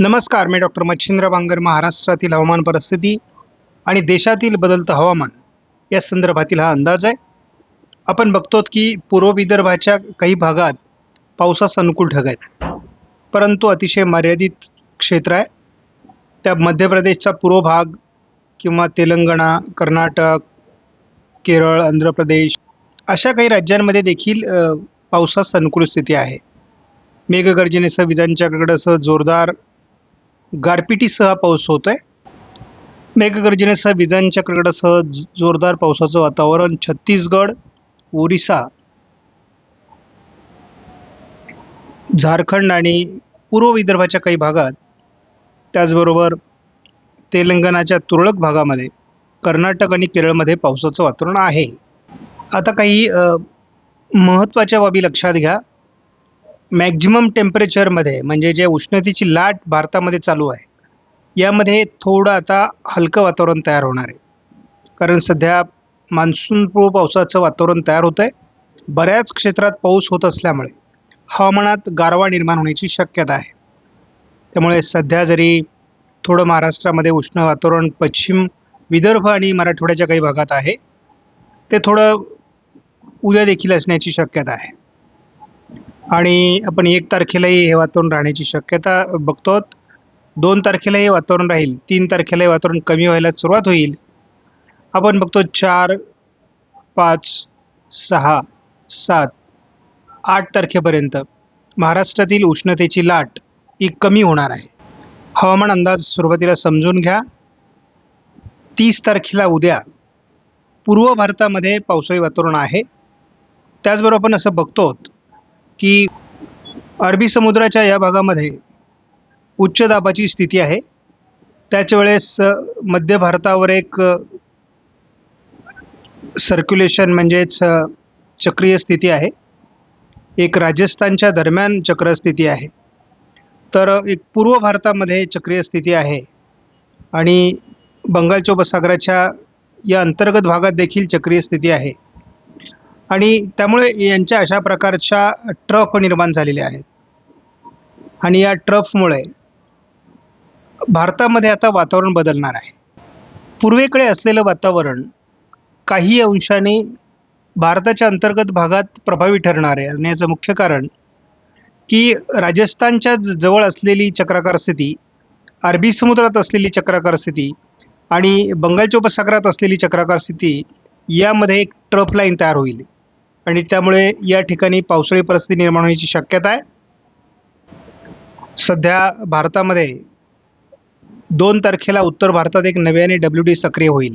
नमस्कार मी डॉक्टर मच्छिंद्र बांगर महाराष्ट्रातील हवामान परिस्थिती आणि देशातील बदलतं हवामान या संदर्भातील हा अंदाज आहे. आपण बघतो की पूर्व विदर्भाच्या काही भागात पावसास अनुकूल ठग आहेत. परंतु अतिशय मर्यादित क्षेत्र आहे. त्या मध्य प्रदेशचा पूर्व भाग किंवा तेलंगणा कर्नाटक केरळ आंध्र प्रदेश अशा काही राज्यांमध्ये देखील पावसास अनुकूल स्थिती आहे. मेघगर्जनेसह विजांच्या जोरदार गारपिटीसह पाऊस पाऊस आहे मेघगर्जनेसह विजांच्या कडकडासह जोरदार पावसाचं वातावरण. छत्तीसगड ओरिसा झारखंड आणि पूर्व विदर्भाच्या काही भागात त्याचबरोबर तेलंगणाच्या तुरळक भागामध्ये कर्नाटक आणि केरळमध्ये पावसाचं वातावरण आहे. आता काही महत्त्वाच्या बाबी लक्षात घ्या. मॅक्झिमम टेम्परेचरमध्ये म्हणजे जे उष्णतेची लाट भारतामध्ये चालू आहे यामध्ये थोडं आता हलकं वातावरण तयार होणार आहे. कारण सध्या मान्सूनपूर्व पावसाचं वातावरण तयार होतं आहे बऱ्याच क्षेत्रात पाऊस होत असल्यामुळे हवामानात गारवा निर्माण होण्याची शक्यता आहे. त्यामुळे सध्या जरी थोडं महाराष्ट्रामध्ये उष्ण वातावरण पश्चिम विदर्भ आणि मराठवाड्याच्या काही भागात आहे ते थोडं उद्या देखील असण्याची शक्यता आहे. आणि आपण एक तारखेलाही हे वातावरण राहण्याची शक्यता बघतो. दोन तारखेला हे वातावरण राहील तीन तारखेला हे वातावरण कमी व्हायला सुरुवात होईल. आपण बघतो चार पाच सहा सात आठ तारखेपर्यंत महाराष्ट्रातील उष्णतेची लाट ही कमी होणार आहे. हवामान अंदाज सुरुवातीला समजून घ्या. तीस तारखेला उद्या पूर्व भारतामध्ये पावसाळी वातावरण आहे. त्याचबरोबर आपण असं बघतो की अरबी समुद्राच्या या भागामध्ये उच्च दाबाची स्थिती आहे. त्याच वेळेस मध्य भारतावर एक सर्क्युलेशन म्हणजेच चक्रीय स्थिती आहे. एक राजस्थानच्या दरम्यान चक्रस्थिती आहे. तर एक पूर्व भारतामध्ये चक्रीय स्थिती आहे. आणि बंगालच्या उपसागराच्या या अंतर्गत भागात देखील चक्रीय स्थिती आहे. आणि त्यामुळे यांच्या अशा प्रकारच्या ट्रफ निर्माण झालेल्या आहेत. आणि या ट्रफमुळे भारतामध्ये आता वातावरण बदलणार आहे. पूर्वेकडे असलेलं वातावरण काही अंशाने भारताच्या अंतर्गत भागात प्रभावी ठरणार आहे. आणि याचं मुख्य कारण की राजस्थानच्या ज- जवळ असलेली चक्राकार स्थिती अरबी समुद्रात असलेली चक्राकार स्थिती आणि बंगालच्या उपसागरात असलेली चक्राकार स्थिती यामध्ये एक ट्रफ लाईन तयार होईल. आणि त्यामुळे या ठिकाणी पावसाळी परिस्थिती निर्माण होण्याची शक्यता आहे. सध्या भारतामध्ये दोन तारखेला उत्तर भारतात एक नव्याने डब्ल्यू डी सक्रिय होईल.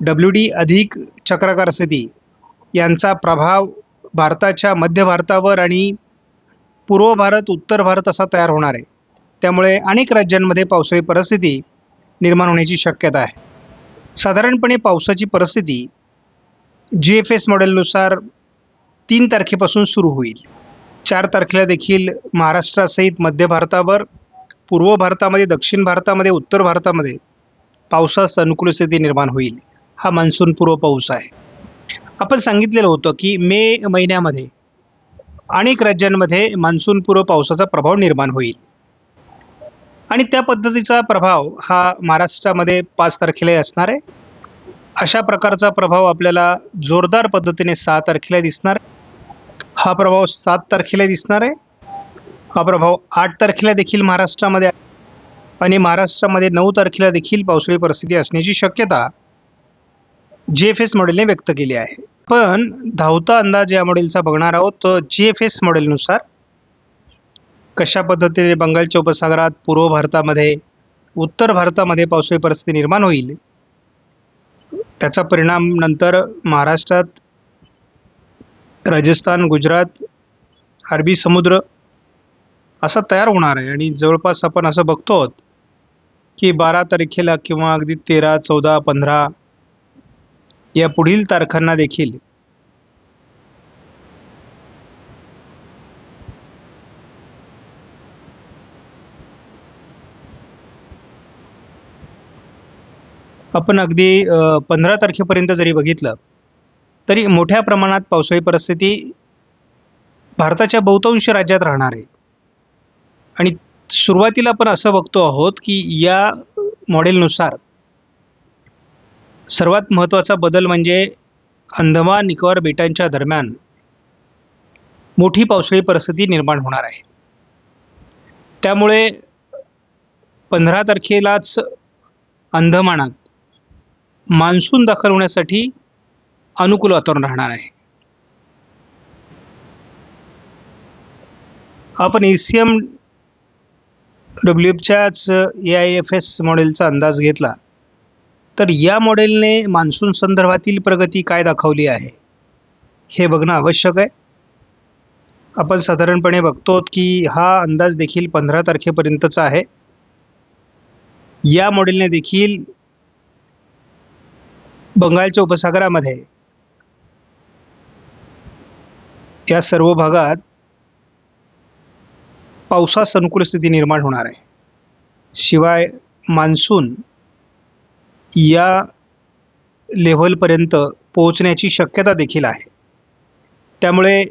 डब्ल्यू डी अधिक चक्राकार स्थिती यांचा प्रभाव भारताच्या मध्य भारतावर आणि पूर्व भारत उत्तर भारत असा तयार होणार आहे. त्यामुळे अनेक राज्यांमध्ये पावसाळी परिस्थिती निर्माण होण्याची शक्यता आहे. साधारणपणे पावसाची परिस्थिती जी एफ एस मॉडेलनुसार तीन तारखेपासून सुरू होईल. चार तारखेला देखील महाराष्ट्रासहित मध्य भारतावर पूर्व भारतामध्ये दक्षिण भारतामध्ये उत्तर भारतामध्ये पावसास अनुकूल स्थिती निर्माण होईल. हा मान्सूनपूर्व पाऊस आहे. आपण सांगितलेलं होतं की मे महिन्यामध्ये अनेक राज्यांमध्ये मान्सूनपूर्व पावसाचा प्रभाव निर्माण होईल. आणि त्या पद्धतीचा प्रभाव हा महाराष्ट्रामध्ये पाच तारखेलाही असणार आहे. अशा प्रकारचा प्रभाव आपल्याला जोरदार पद्धतीने सहा तारखेला दिसणार. हा प्रभाव सात तारखेला दिसणार आहे. हा प्रभाव आठ तारखेला देखील महाराष्ट्रामध्ये आणि महाराष्ट्रामध्ये नऊ तारखेला देखील पावसाळी परिस्थिती असण्याची शक्यता जी एफ एस मॉडेलने व्यक्त केली आहे. पण धावता अंदाज या मॉडेलचा बघणार आहोत जी एफ एस मॉडेलनुसार कशा पद्धतीने बंगालच्या उपसागरात पूर्व भारतामध्ये उत्तर भारतामध्ये पावसाळी परिस्थिती निर्माण होईल? त्याचा परिणाम नंतर महाराष्ट्रात राजस्थान गुजरात अरबी समुद्र असा तयार होणार आहे. आणि जवळपास आपण असं बघतो आहोत की बारा तारखेला किंवा अगदी तेरा चौदा पंधरा या पुढील तारखांना देखील आपण अगदी पंधरा तारखेपर्यंत जरी बघितलं तरी मोठ्या प्रमाणात पावसाळी परिस्थिती भारताच्या बहुतांश राज्यात राहणार आहे. आणि सुरुवातीला आपण असं बघतो आहोत की या मॉडेलनुसार सर्वात महत्त्वाचा बदल म्हणजे अंदमान निकोबार बेटांच्या दरम्यान मोठी पावसाळी परिस्थिती निर्माण होणार आहे. त्यामुळे पंधरा तारखेलाच अंदमानात मान्सून दाखल होण्यासाठी अनुकूल वातावरण राहणार आहे. आपण ए सी एम डब्ल्यू एफच्याच ए आय एफ एस मॉडेलचा अंदाज घेतला तर या मॉडेलने मान्सून संदर्भातील प्रगती काय दाखवली आहे हे बघणं आवश्यक आहे. आपण साधारणपणे बघतो की हा अंदाज देखील पंधरा तारखेपर्यंतचा आहे. या मॉडेलने देखील बंगालच्या उपसागरामध्ये या सर्व भागात पावसास अनुकूल स्थिती निर्माण होणार आहे. शिवाय मान्सून या लेव्हलपर्यंत पोहोचण्याची शक्यता देखील आहे. त्यामुळे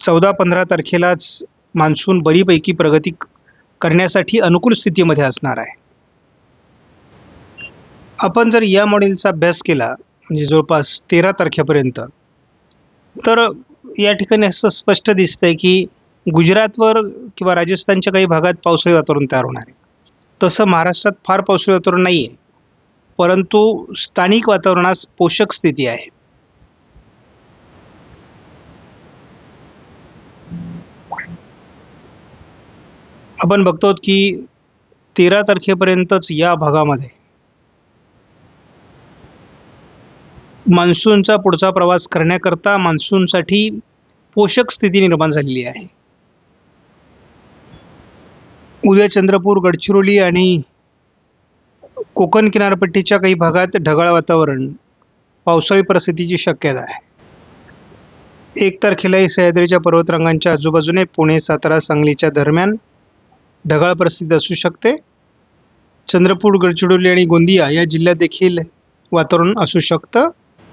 चौदा पंधरा तारखेलाच मान्सून बरीपैकी प्रगती करण्यासाठी अनुकूल स्थितीमध्ये असणार आहे. आपण जर या मॉडेलचा अभ्यास केला म्हणजे जवळपास तेरा तारखेपर्यंत तर या ठिकाणी असं स्पष्ट दिसतंय की गुजरातवर किंवा राजस्थानच्या काही भागात पावसाळी वातावरण तयार होणार आहे. तसं महाराष्ट्रात फार पावसाळी वातावरण नाही आहे परंतु स्थानिक वातावरणास पोषक स्थिती आहे. आपण बघतो की तेरा तारखेपर्यंतच या भागामध्ये मान्सूनचा पुढचा प्रवास करण्याकरता मान्सूनसाठी पोषक स्थिती निर्माण झालेली आहे. उद्या चंद्रपूर गडचिरोली आणि कोकण किनारपट्टीच्या काही भागात ढगाळ वातावरण पावसाळी परिस्थितीची शक्यता आहे. एक तारखेलाही सह्याद्रीच्या पर्वतरांगांच्या आजूबाजूने पुणे सातारा सांगलीच्या दरम्यान ढगाळ परिस्थिती असू शकते. चंद्रपूर गडचिरोली आणि गोंदिया या जिल्ह्यात देखील वातावरण असू शकतं.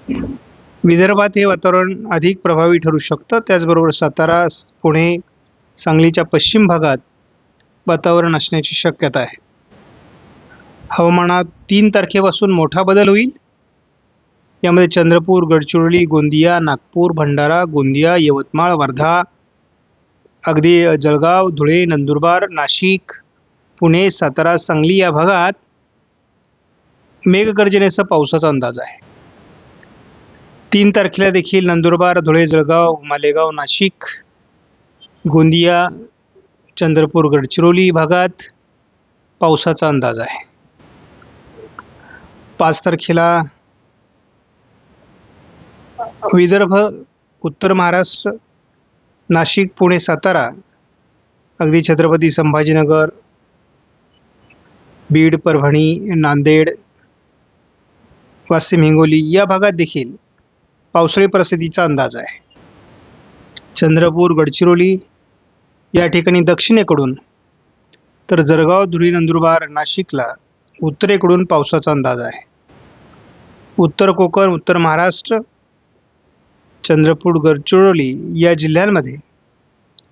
विदर्भात हे वातावरण अधिक प्रभावी ठरू शकतं. त्याचबरोबर सातारा पुणे सांगलीच्या पश्चिम भागात वातावरण असण्याची शक्यता आहे. हवामानात तीन तारखेपासून मोठा बदल होईल. यामध्ये चंद्रपूर गडचिरोली गोंदिया नागपूर भंडारा गोंदिया यवतमाळ वर्धा अगदी जळगाव धुळे नंदुरबार नाशिक पुणे सातारा सांगली या भागात मेघगर्जनेचा पावसाचा अंदाज आहे. तीन तारखेला देखील नंदुरबार धुळे जळगाव मालेगाव नाशिक गोंदिया चंद्रपूर गडचिरोली भागात पावसाचा अंदाज आहे. पाच तारखेला विदर्भ उत्तर महाराष्ट्र नाशिक पुणे सातारा अगदी छत्रपती संभाजीनगर बीड परभणी नांदेड वाशिम हिंगोली या भागात देखील पावसाळी प्रसिद्धीचा अंदाज आहे. चंद्रपूर गडचिरोली या ठिकाणी दक्षिणेकडून तर जळगाव धुळी नंदुरबार नाशिकला उत्तरेकडून पावसाचा अंदाज आहे. उत्तर कोकण उत्तर महाराष्ट्र चंद्रपूर गडचिरोली या जिल्ह्यांमध्ये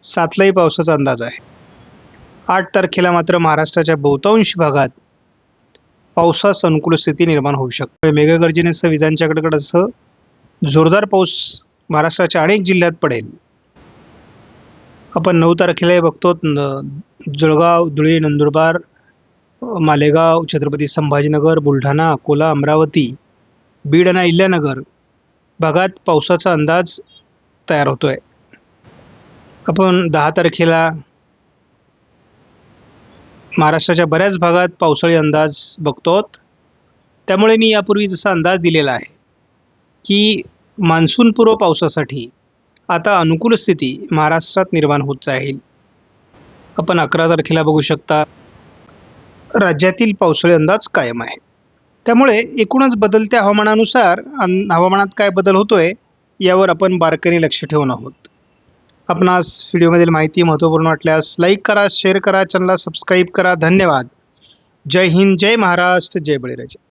सातलाही पावसाचा अंदाज आहे. आठ तारखेला मात्र महाराष्ट्राच्या बहुतांश भागात पावसास अनुकूल स्थिती निर्माण होऊ शकते. मेघगर्जनेसह विजांच्या कडकडासह जोरदार पाऊस महाराष्ट्राच्या अनेक जिल्ह्यात पडेल. आपण नऊ तारखेलाही बघतो जळगाव धुळे नंदुरबार मालेगाव छत्रपती संभाजीनगर बुलढाणा अकोला अमरावती बीड आणि अहिल्यानगर भागात पावसाचा अंदाज तयार होतो आहे आपण दहा तारखेला महाराष्ट्राच्या बऱ्याच भागात पावसाळी अंदाज बघतो त्यामुळे मी यापूर्वी जसा अंदाज दिलेला आहे की मान्सूनपूर्व पावसासाठी आता अनुकूल स्थिती महाराष्ट्रात निर्माण होत राहील आपण अकरा तारखेला बघू शकता राज्यातील पावसाळी अंदाज कायम आहे. त्यामुळे एकूणच बदलत्या हवामानानुसार अन हवामानात काय बदल होतोय यावर आपण बारकाईने लक्ष ठेवून आहोत. आपणास व्हिडिओमधील माहिती महत्त्वपूर्ण वाटल्यास लाईक करा शेअर करा चॅनलला सबस्क्राईब करा. धन्यवाद. जय हिंद जय महाराष्ट्र जय बळीराजा.